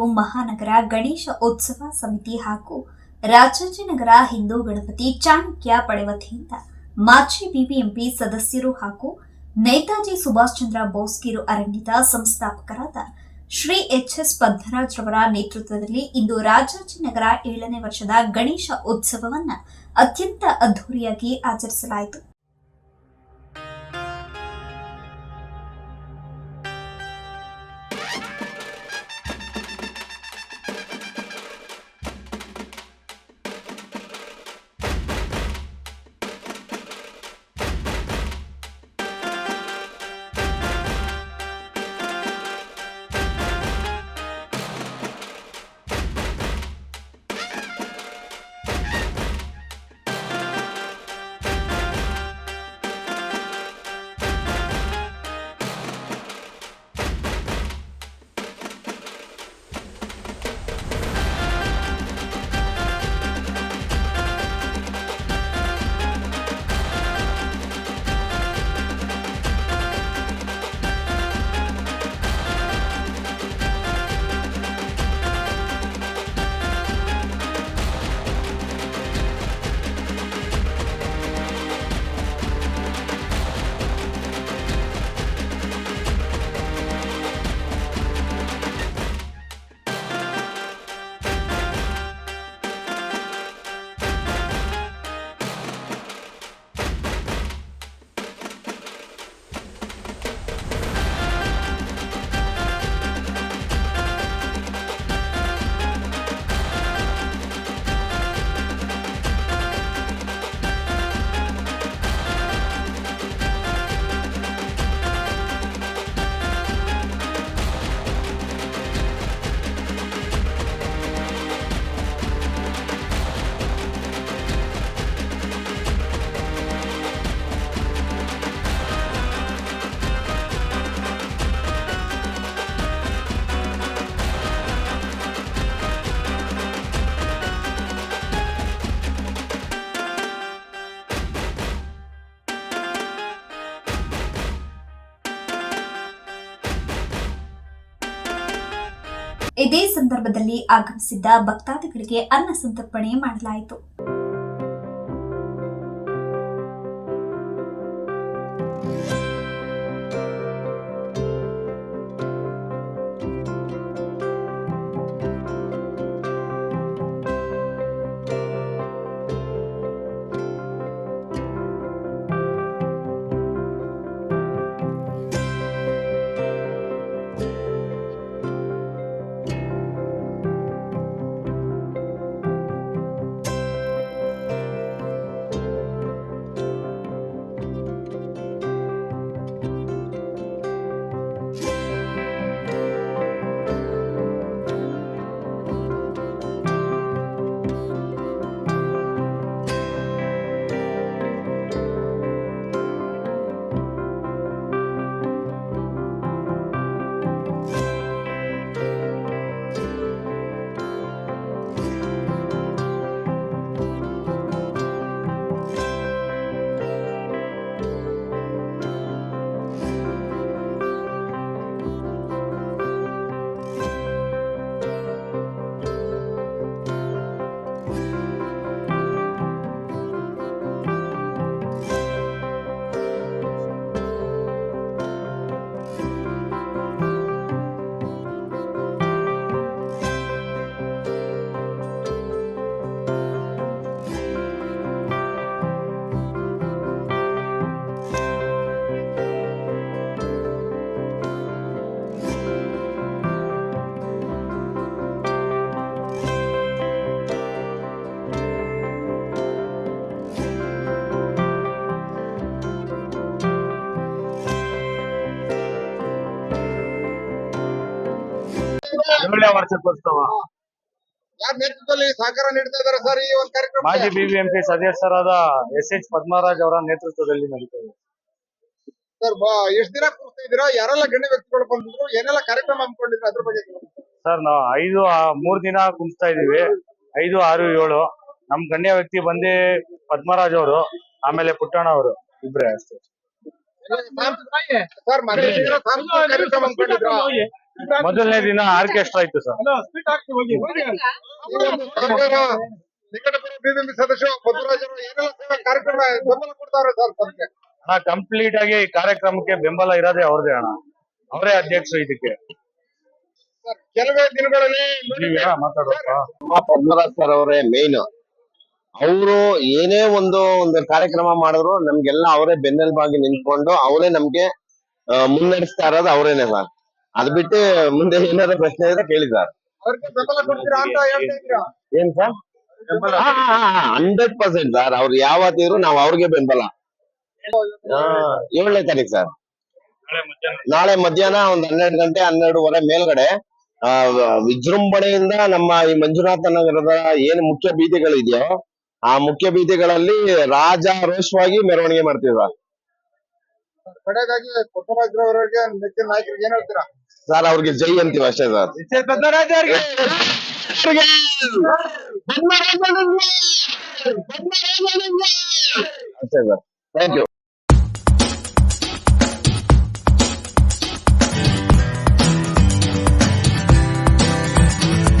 ಬೆಂಗಳೂರು ಮಹಾನಗರ ಗಣೇಶ ಉತ್ಸವ ಸಮಿತಿ ಹಾಗೂ ರಾಜಾಜಿನಗರ ಹಿಂದೂ ಗಣಪತಿ ಚಾಣಕ್ಯ ಪಡೆ ವತಿಯಿಂದ ಮಾಜಿ ಬಿಬಿಎಂಪಿ ಸದಸ್ಯರು ಹಾಗೂ ನೇತಾಜಿ ಸುಭಾಷ್ ಚಂದ್ರ ಬೋಸ್ ಕಿರು ಅರಣ್ಯದ ಸಂಸ್ಥಾಪಕರಾದ ಶ್ರೀ ಎಚ್ ಎಸ್ ಪದ್ಮರಾಜ್ ರವರ ನೇತೃತ್ವದಲ್ಲಿ ಇಂದು ರಾಜಾಜಿನಗರ ಏಳನೇ ವರ್ಷದ ಗಣೇಶ ಉತ್ಸವವನ್ನು ಅತ್ಯಂತ ಅದ್ಧೂರಿಯಾಗಿ ಆಚರಿಸಲಾಯಿತು. ಇದೇ ಸಂದರ್ಭದಲ್ಲಿ ಆಗಮಿಸಿದ್ದ ಭಕ್ತಾದಿಗಳಿಗೆ ಅನ್ನ ಸಂತರ್ಪಣೆ ಮಾಡಲಾಯಿತು. ಏಳನೇ ಯಾರ ನೇತೃತ್ವದಲ್ಲಿ ಸಹಕಾರ ನೀಡ್ತಾ ಇದ್ದಾರೆ ಸರ್ ಈ ಒಂದು ಕಾರ್ಯಕ್ರಮ ಮಾಜಿ ಬಿಬಿಎಂಪಿ ಸದಸ್ಯರಾದ ಎಸ್ ಎಚ್ ಪದ್ಮರಾಜ್ ಅವರ ನೇತೃತ್ವದಲ್ಲಿ ನಡೀತದೆ. ಸರ್ ಎಷ್ಟ್ ದಿನ ಕೂರ್ತಿದ್ದೀರಾ ಯಾರೆಲ್ಲ ಗಣ್ಯ ವ್ಯಕ್ತಿಗಳು ಬಂದಿದ್ರು? ಏನೆಲ್ಲ ಕಾರ್ಯಕ್ರಮ ಹಮ್ಮಿಕೊಂಡಿದ್ರು ಅದ್ರ ಬಗ್ಗೆ ಸರ್ ನಾವು ಐದು ಆ- ಮೂರ್ ದಿನ ಕುಂಸ್ತಾ ಇದೀವಿ ಐದು ಆರು ಏಳು. ನಮ್ ಗಣ್ಯ ವ್ಯಕ್ತಿ ಬಂದಿ ಪದ್ಮರಾಜ್ ಅವರು ಆಮೇಲೆ ಪುಟ್ಟಣ್ಣ ಅವರು ಇಬ್ರೇ ಅಷ್ಟೇ. ಸರ್ ಮನೆ ಸಾಂಸ್ಕೃತಿಕ ಕಾರ್ಯಕ್ರಮ ಹಮ್ಮಿಕೊಂಡಿದ್ರ? ಮೊದಲನೇ ದಿನ ಆರ್ಕೆಸ್ಟ್ರಾ ಇತ್ತು ಸರ್. ಸರ್ಕಾರ ನಿಕಟಪೂರ್ವ ಬಿಬಿಎಂಪಿ ಸದಸ್ಯ ಪದ್ಮರಾಜ್ ಅವರು ಏನೆಲ್ಲ ಸೇವಾ ಕಾರ್ಯಕ್ರಮ ಬೆಂಬಲ ಕೊಡ್ತಾವ್ರೆ ಸರ್ ತಮಗೆ ಅಣ್ಣ ಕಂಪ್ಲೀಟ್ ಆಗಿ ಈ ಕಾರ್ಯಕ್ರಮಕ್ಕೆ ಬೆಂಬಲ ಇರೋದೇ ಅವ್ರದೇ ಅಣ್ಣ. ಅವರೇ ಅಧ್ಯಕ್ಷರು ಇದಕ್ಕೆ. ಸರ್ ಕೆಲವೇ ದಿನಗಳಲ್ಲಿ ಪದ್ಮರಾಜ್ ಸರ್ ಅವರೇ ಮೇನ್ ಅವರು ಏನೇ ಒಂದು ಒಂದು ಕಾರ್ಯಕ್ರಮ ಮಾಡಿದ್ರು ನಮ್ಗೆಲ್ಲ ಅವರೇ ಬೆನ್ನೆಲ್ಬಾಗಿ ನಿಂತ್ಕೊಂಡು ಅವರೇ ನಮ್ಗೆ ಮುನ್ನಡೆಸ್ತಾ ಇರೋದು ಅವರೇನೆ ಸರ್. ಅದ್ ಬಿಟ್ಟು ಮುಂದೆ ಏನಾದ್ರು ಪ್ರಶ್ನೆ ಇದ್ರೆ ಕೇಳಿ ಸರ್ ಬೆಂಬಲ ಕೊಡ್ತೀರಾ ಅಂತ ಹೇಳ್ತಾ ಇದ್ದೀರಾ? ಏನ್ ಸರ್ ಹಂಡ್ರೆಡ್ ಪರ್ಸೆಂಟ್ ಸರ್ ಅವ್ರು ಯಾವತ್ತಿದ್ರು ನಾವ್ ಅವ್ರಿಗೆ ಬೆಂಬಲ. ಆ, ಏಳನೇ ತಾರೀಕು ಸರ್ ನಾಳೆ ಮಧ್ಯಾಹ್ನ. ಒಂದ್ ಹನ್ನೆರಡು ಗಂಟೆ ಹನ್ನೆರಡುವರೆ ಮೇಲ್ಗಡೆ ಆ, ವಿಜೃಂಭಣೆಯಿಂದ ನಮ್ಮ ಈ ಮಂಜುನಾಥ ನಗರದ ಏನು ಮುಖ್ಯ ಬೀದಿಗಳಿದೆಯೋ ಆ ಮುಖ್ಯ ಬೀದಿಗಳಲ್ಲಿ ರಾಜ ರೋಷವಾಗಿ ಮೆರವಣಿಗೆ ಮಾಡ್ತೀವಿ ಸರ್ ಕಡೆಗಾಗಿ ಕೊಟ್ಟರಾಜ್ರವರಿಗೆ ಅವರಿಗೆ ನೆಚ್ಚಿನ ನಾಯಕರಿಗೆ ಏನ್ ಹೇಳ್ತೀರಾ? ಸರ್ ಅವ್ರಿಗೆ ಜೈ ಅಂತೀವಿ ಅಷ್ಟೇ ಸರ್ ಪದ್ಮರಾಜ್ ಅವರಿಗೆ ಅಷ್ಟೇ ಸರ್ ಥ್ಯಾಂಕ್ ಯು